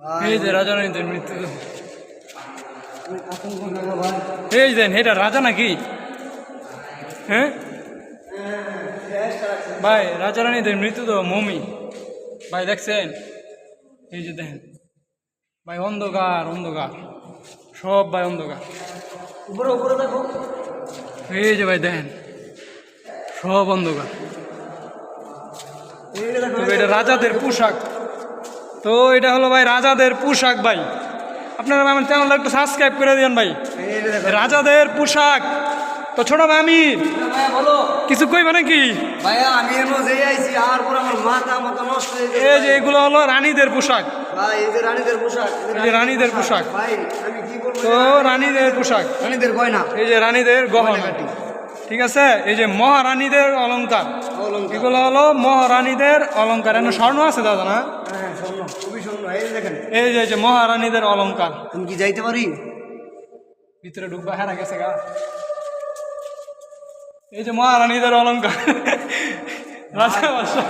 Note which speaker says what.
Speaker 1: এই যে রাজা মৃত্যু। এই দেন এটা রাজা নাকি? হ্যাঁ? ভাই রাজা রানীদের মৃত্যু তো মমি। ভাই দেখছেন? এই যে দেখেন। ভাই অন্ধকার অন্ধকার। সব ভাই অন্ধকার।
Speaker 2: উপরে উপরে দেখো।
Speaker 1: এই যে ভাই দেখেন। সব অন্ধকার। এটা রাজাদের পোশাক। তো এটা হলো ভাই রাজাদের পোশাক ভাই। আপনারা আমার চ্যানেলটা একটু সাবস্ক্রাইব করে দিন ভাই। রাজাদের পোশাক। তো ছোট ভাই আমি কিছু কইবা নাকি?
Speaker 2: ভাইয়া আমি এর মধ্যে আইছি আর পর আমার মাথা মাথা নষ্ট হয়ে গেছে
Speaker 1: এই যে এগুলো হলো রানীদের পোশাক।
Speaker 2: ভাই এই যে রানীদের পোশাক
Speaker 1: তো রানীদের পোশাক।
Speaker 2: রানীদের গয়না।
Speaker 1: এই যে রানীদের গহনা। ঠিক আছে? এই যে মহারানীদের অলংকার।
Speaker 2: অলংকার।
Speaker 1: এগুলো হলো মহারানীদের অলংকার। এখানে স্বর্ণ আছে দাদা না?
Speaker 2: স্বর্ণ খুবই স্বর্ণ এই যে দেখেন
Speaker 1: এই যে যে মহারানীদের অলঙ্কার
Speaker 2: আমি কি যাইতে পারি?
Speaker 1: ভিতরে ঢুকবা হারা গেছে গা। এই যে মহারানীদের অলঙ্কার রাজা বাদশাহ।